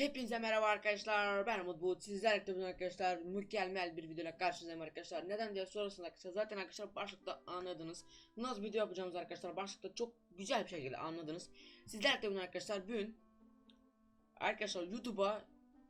Hepinize merhaba arkadaşlar. Ben Umut Bulut. Sizlerle bugün arkadaşlar mükemmel bir videoyla karşınızdayım arkadaşlar. Neden diye sorarsanız arkadaşlar zaten arkadaşlar başlıkta anladınız. Nasıl video yapacağımız arkadaşlar başlıkta çok güzel bir şekilde anladınız. Sizlerle bugün arkadaşlar bugün arkadaşlar YouTube'a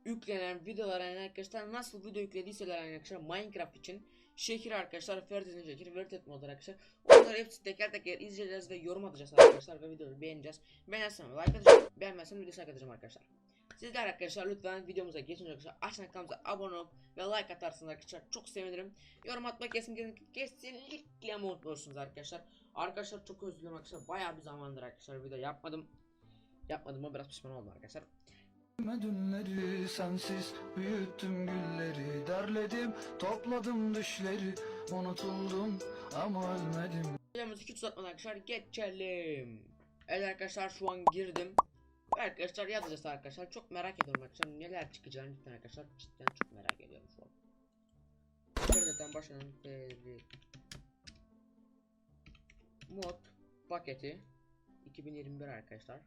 yüklenen videolara yani arkadaşlar nasıl video yüklediyseler yani arkadaşlar Minecraft için şekil arkadaşlar Ferit'in şekil Ferit modu arkadaşlar onları hepsi teker teker izleyeceğiz ve yorum atacağız arkadaşlar ve videoyu beğeneceğiz beğenmezseniz like atacağım beğenmezseniz dislike atacağım arkadaşlar Sizler arkadaşlar lütfen videomuza geçin arkadaşlar. Aşağıdan kanalımıza abone olup ve like atarsınız arkadaşlar. Çok sevinirim. Yorum atmak kesinlikle, kesinlikle mutlu olursunuz arkadaşlar. Arkadaşlar çok özür dilerim arkadaşlar. Bayağı bir zamandır arkadaşlar video yapmadım. Yapmadım ama biraz pişman oldum arkadaşlar. Dünleri sensiz büyüttüm gülleri Derledim topladım düşleri Unutuldum ama ölmedim Videomuzu hiç uzatmadan arkadaşlar geçelim. Evet arkadaşlar şu an girdim. Arkadaşlar yazacağız arkadaşlar. Çok merak ediyorum arkadaşlar. Neler çıkacağını cidden arkadaşlar. Cidden çok merak ediyorum şu an. Zaten başlayalım. Mod paketi 2021 arkadaşlar.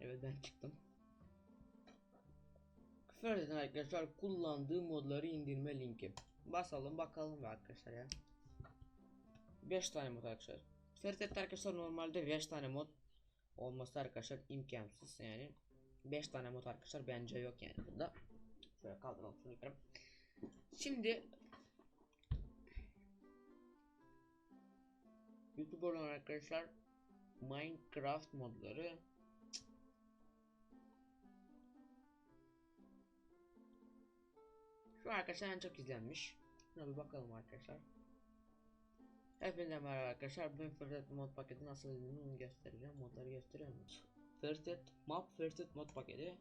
Evet ben çıktım. Küfür arkadaşlar kullandığı modları indirme linki. Basalım bakalım arkadaşlar ya. 5 tane mod arkadaşlar. Ferit arkadaşlar normalde 5 tane mod olması arkadaşlar imkansız yani. 5 tane mod arkadaşlar bence yok yani bunda. Şöyle kaldıralım şunu yukarı. Şimdi YouTube olan arkadaşlar Minecraft modları Şu arkadaşlar en çok izlenmiş. Şuna bir bakalım arkadaşlar. Hepinize merhaba arkadaşlar. Bugün First mod paketi nasıl onu göstereceğim. Modları gösteriyorum. First map First mod paketi.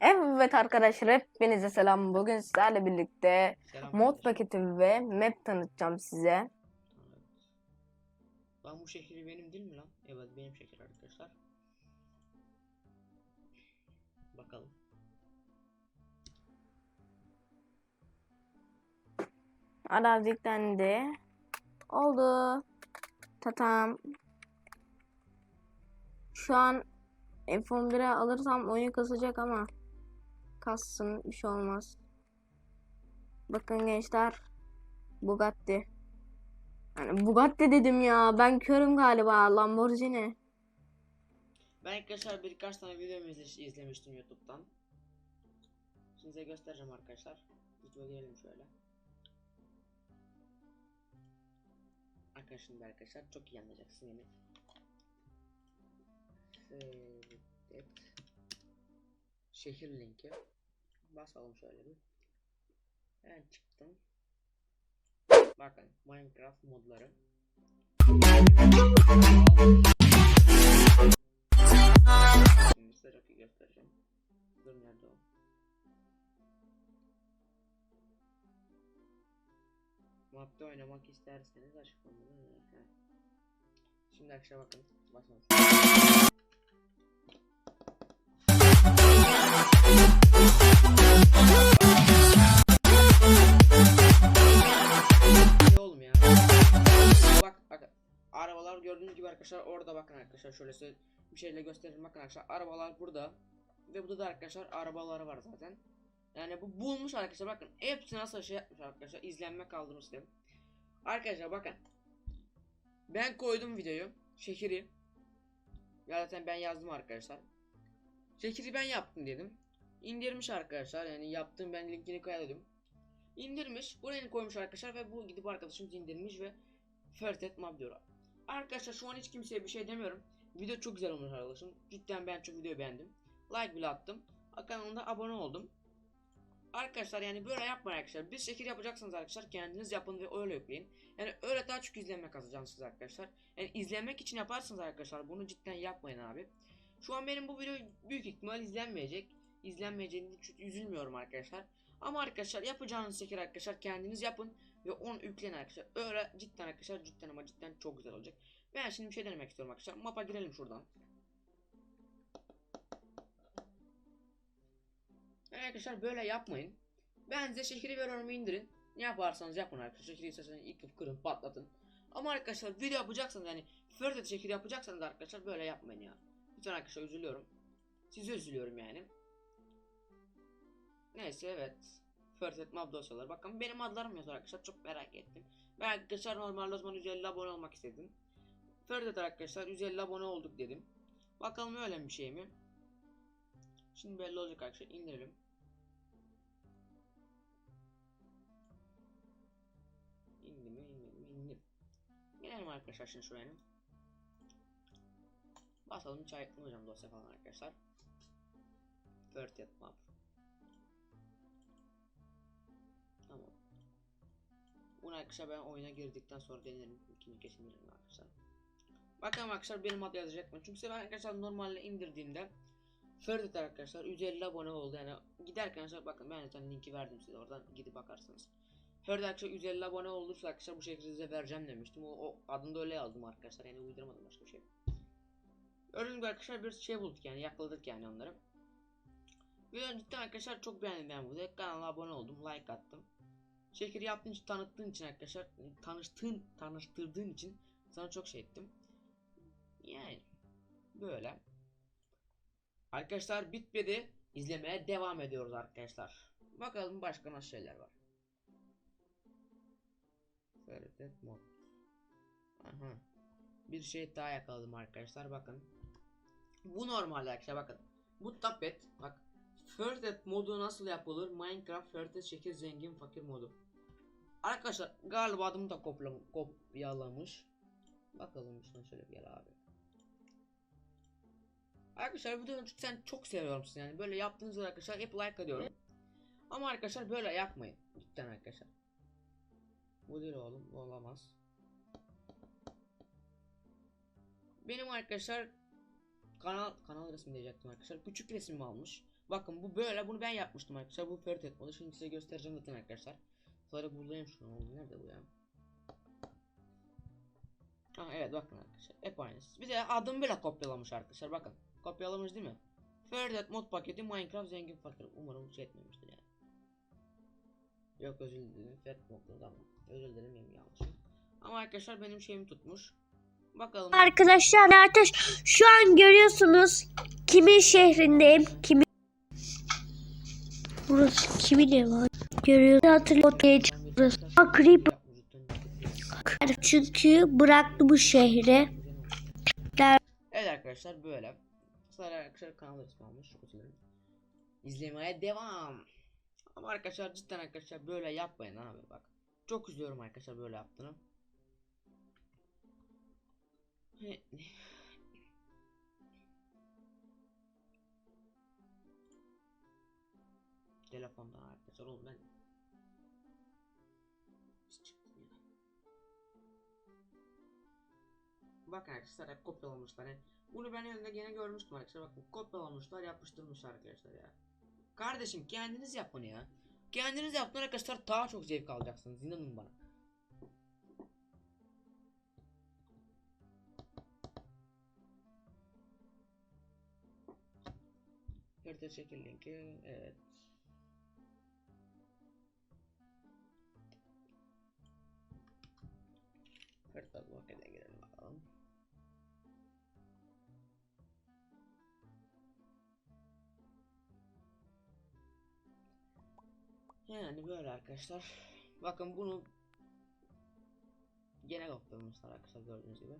Evet arkadaşlar hepinize selam. Bugün sizlerle birlikte Selam mod arkadaşlar. paketi ve map tanıtacağım size. Evet. Lan bu şehri benim değil mi lan? Evet benim şehir arkadaşlar. Bakalım. Arazikten de oldu. Tatam. Şu an F11'e alırsam oyun kasacak ama kassın bir şey olmaz. Bakın gençler Bugatti. Yani Bugatti dedim ya. Ben körüm galiba. Lamborghini. Ben arkadaşlar birkaç tane izle- izlemiştim YouTube'dan. Size göstereceğim arkadaşlar. Videoya girelim şöyle. Şimdi arkadaşlar çok iyi anlayacaksın yine. Evet. Şehir linki. Basalım şöyle bir. Ben çıktım. Bakın Minecraft modları. Oynamak isterseniz açıklamada. Şimdi arkadaşlar bakın. Basalım. Ne oğlum ya? Bak bak. Arabalar gördüğünüz gibi arkadaşlar orada bakın arkadaşlar şöyle bir şeyle göstereyim bakın arkadaşlar arabalar burada ve burada da arkadaşlar arabaları var zaten. Yani bu bulmuş arkadaşlar bakın hepsi nasıl şey yapmış arkadaşlar izlenme kaldırmış istedim. Arkadaşlar bakın. Ben koydum videoyu. Şehri. Ya zaten ben yazdım arkadaşlar. Şehri ben yaptım dedim. İndirmiş arkadaşlar yani yaptığım ben linkini koydum. İndirmiş. Buraya koymuş arkadaşlar ve bu gidip arkadaşımız indirmiş ve First et map diyor. Arkadaşlar şu an hiç kimseye bir şey demiyorum. Video çok güzel olmuş arkadaşım. Cidden ben çok videoyu beğendim. Like bile attım. Kanalımda abone oldum. Arkadaşlar yani böyle yapmayın arkadaşlar. Bir şekil yapacaksınız arkadaşlar. Kendiniz yapın ve öyle yükleyin. Yani öyle daha çok izlenme kazanacaksınız arkadaşlar. Yani izlenmek için yaparsınız arkadaşlar. Bunu cidden yapmayın abi. Şu an benim bu video büyük ihtimal izlenmeyecek. İzlenmeyeceğini hiç üzülmüyorum arkadaşlar. Ama arkadaşlar yapacağınız şekil arkadaşlar kendiniz yapın ve onu yükleyin arkadaşlar. Öyle cidden arkadaşlar cidden ama cidden çok güzel olacak. Ben şimdi bir şey denemek istiyorum arkadaşlar. Mapa girelim şuradan. Yani arkadaşlar böyle yapmayın. Ben size şekeri veriyorum indirin. Ne yaparsanız yapın arkadaşlar. Şekeri isterseniz yıkıp kırın patlatın. Ama arkadaşlar video yapacaksanız yani fırtı şekil yapacaksanız arkadaşlar böyle yapmayın ya. Lütfen arkadaşlar üzülüyorum. Sizi üzülüyorum yani. Neyse evet. First et mob dosyaları. Bakın benim adlarım yazıyor arkadaşlar. Çok merak ettim. Ben arkadaşlar normalde o zaman 150 abone olmak istedim. First et arkadaşlar 150 abone olduk dedim. Bakalım öyle bir şey mi? Şimdi belli olacak arkadaşlar. indirelim. Arkadaşlar şimdi şuraya. Basalım hiç ayıklamayacağım dosya falan arkadaşlar. Et mob. Tamam. Bunu arkadaşlar ben oyuna girdikten sonra denerim. İkinci kesin denerim arkadaşlar. Bakalım arkadaşlar benim adı yazacak mı? Çünkü ben arkadaşlar normalde indirdiğimde Ferdet arkadaşlar 150 abone oldu yani giderken arkadaşlar bakın ben zaten linki verdim size oradan gidip bakarsınız. Ferdet arkadaşlar 150 abone olursa arkadaşlar bu şekilde size vereceğim demiştim. O, o adını da öyle yazdım arkadaşlar yani uydurmadım başka bir şey. Gördüğünüz arkadaşlar bir şey bulduk yani yakaladık yani onları. Video cidden arkadaşlar çok beğendim ben bu. Kanala abone oldum, like attım. Şekil yaptığın için, tanıttığın için arkadaşlar, tanıştığın, tanıştırdığın için sana çok şey ettim. Yani böyle. Arkadaşlar bitmedi. İzlemeye devam ediyoruz arkadaşlar. Bakalım başka nasıl şeyler var. Ferdet mod. Aha. Bir şey daha yakaladım arkadaşlar bakın. Bu normal arkadaşlar bakın. Bu tapet bak. First modu nasıl yapılır? Minecraft First şekil zengin fakir modu. Arkadaşlar galiba adımı da koplam kopyalamış. Bakalım şuna şöyle bir gel abi. Arkadaşlar videoyu cidden çok seviyorum sizi yani böyle yaptığınızda arkadaşlar hep like ediyorum. Ama arkadaşlar böyle yapmayın. Cidden arkadaşlar. Bu değil oğlum bu olamaz. Benim arkadaşlar kanal kanal resmi diyecektim arkadaşlar. Küçük resim almış. Bakın bu böyle bunu ben yapmıştım arkadaşlar. Bu Ferit etmedi. Şimdi size göstereceğim zaten arkadaşlar. Sonra buradayım şu an. Oldu nerede bu ya? Ha evet bakın arkadaşlar. Hep aynısı. Bir de adım bile kopyalamış arkadaşlar. Bakın. Kopyalamış değil mi? Ferdet mod paketi Minecraft zengin fakir. Umarım şey etmemiştir yani. Yok özür dilerim. Ferdet modlu tamam. Özür dilerim benim yanlışım. Ama arkadaşlar benim şeyim tutmuş. Bakalım. Arkadaşlar ateş şu an görüyorsunuz kimin şehrindeyim kimin burası kimin evi var görüyorsunuz hatırlıyorum burası Akrip çünkü bıraktı bu şehri Evet arkadaşlar böyle. Sonra arkadaşlar kanal ismi almış. Çok. İzlemeye devam. Ama arkadaşlar cidden arkadaşlar böyle yapmayın abi bak. Çok üzüyorum arkadaşlar böyle yaptığını. Telefondan arkadaşlar oğlum ben Bak arkadaşlar hep kopyalamışlar. Yani bunu ben önünde gene görmüştüm arkadaşlar. Bakın kopyalamışlar yapıştırmışlar arkadaşlar ya. Kardeşim kendiniz yapın ya. Kendiniz yapın arkadaşlar daha çok zevk alacaksınız inanın bana. Harita şekil linki evet. Harita bucket'e girelim bakalım. Yani böyle arkadaşlar. Bakın bunu gene kopyalamışlar arkadaşlar gördüğünüz gibi.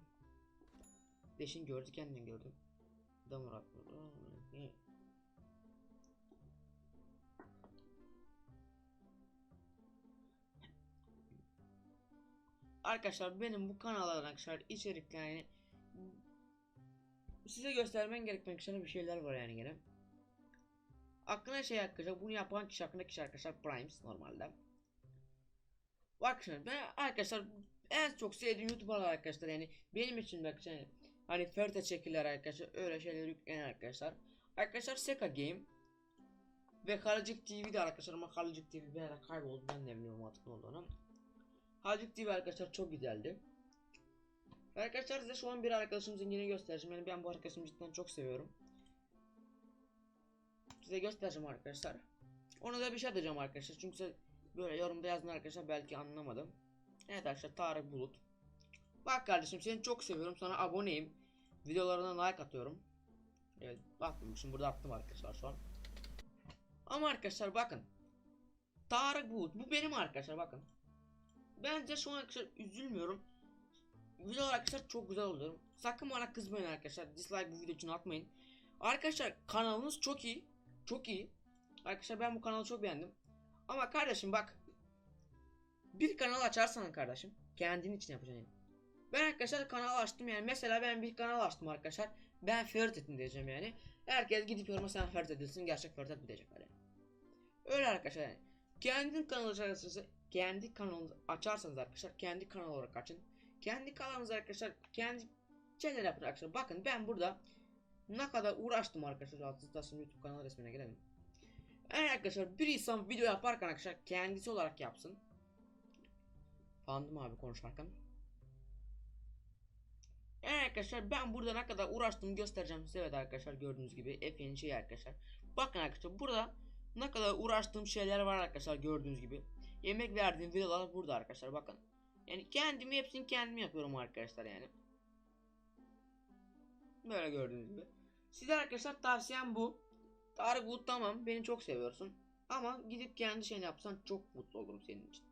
Deşin gördü kendin gördüm. Damar atmadı. Arkadaşlar benim bu kanalda arkadaşlar içeriklerini size göstermen gereken bir şeyler var yani gene. Aklına şey arkadaşlar bunu yapan kişi hakkında kişi arkadaşlar Primes normalde. Bak şimdi ben arkadaşlar en çok sevdiğim YouTuber arkadaşlar yani benim için bak yani hani Ferta çekirler arkadaşlar öyle şeyler yükleyen arkadaşlar. Arkadaşlar Seka Game ve Halicik TV de arkadaşlar ama Halicik TV bir ara kayboldu ben de bilmiyorum artık ne olduğunu. Halicik TV arkadaşlar çok güzeldi. Arkadaşlar size şu an bir arkadaşımızın yine göstereceğim yani ben bu arkadaşımı cidden çok seviyorum size göstereceğim arkadaşlar. Ona da bir şey atacağım arkadaşlar. Çünkü size böyle yorumda yazın arkadaşlar belki anlamadım. Evet arkadaşlar Tarık Bulut. Bak kardeşim seni çok seviyorum. Sana aboneyim. Videolarına like atıyorum. Evet şimdi burada attım arkadaşlar şu an. Ama arkadaşlar bakın. Tarık Bulut. Bu benim arkadaşlar bakın. Bence şu an arkadaşlar üzülmüyorum. Videolar arkadaşlar çok güzel oluyor. Sakın bana kızmayın arkadaşlar. Dislike bu video için atmayın. Arkadaşlar kanalınız çok iyi. Çok iyi. Arkadaşlar ben bu kanalı çok beğendim. Ama kardeşim bak. Bir kanal açarsan kardeşim. Kendin için yapacaksın. Ben arkadaşlar kanal açtım yani. Mesela ben bir kanal açtım arkadaşlar. Ben Ferit Etin diyeceğim yani. Herkes gidip yoruma sen Ferit edilsin. Gerçek Ferit et diyecek öyle. Öyle arkadaşlar yani. Kendi kanalı açarsanız, kendi kanalınızı açarsanız arkadaşlar kendi kanal olarak açın. Kendi kanalınızı arkadaşlar kendi şeyler yapın arkadaşlar. Bakın ben burada ne kadar uğraştım arkadaşlar. Şimdi YouTube kanalı resmine gelelim. Yani arkadaşlar bir insan video yaparken arkadaşlar kendisi olarak yapsın. Fandım abi konuşarken. Yani arkadaşlar ben burada ne kadar uğraştığımı göstereceğim size evet arkadaşlar gördüğünüz gibi Efe'nin şeyi arkadaşlar. Bakın arkadaşlar burada ne kadar uğraştığım şeyler var arkadaşlar gördüğünüz gibi. Yemek verdiğim videolar burada arkadaşlar bakın. Yani kendimi hepsini kendim yapıyorum arkadaşlar yani. Böyle gördüğünüz gibi. Size arkadaşlar tavsiyem bu. Tarık Bulut tamam beni çok seviyorsun. Ama gidip kendi şeyini yapsan çok mutlu olurum senin için.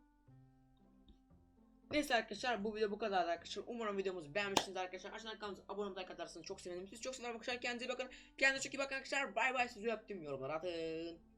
Neyse arkadaşlar bu video bu kadar arkadaşlar. Umarım videomuzu beğenmişsiniz arkadaşlar. Aşağıdan kanalımıza abone olmayı katarsanız çok sevinirim. Siz çok seviyorum arkadaşlar. Kendinize bakın. Kendinize çok iyi bakın arkadaşlar. Bay bay sizi öptüm yorumlara atın.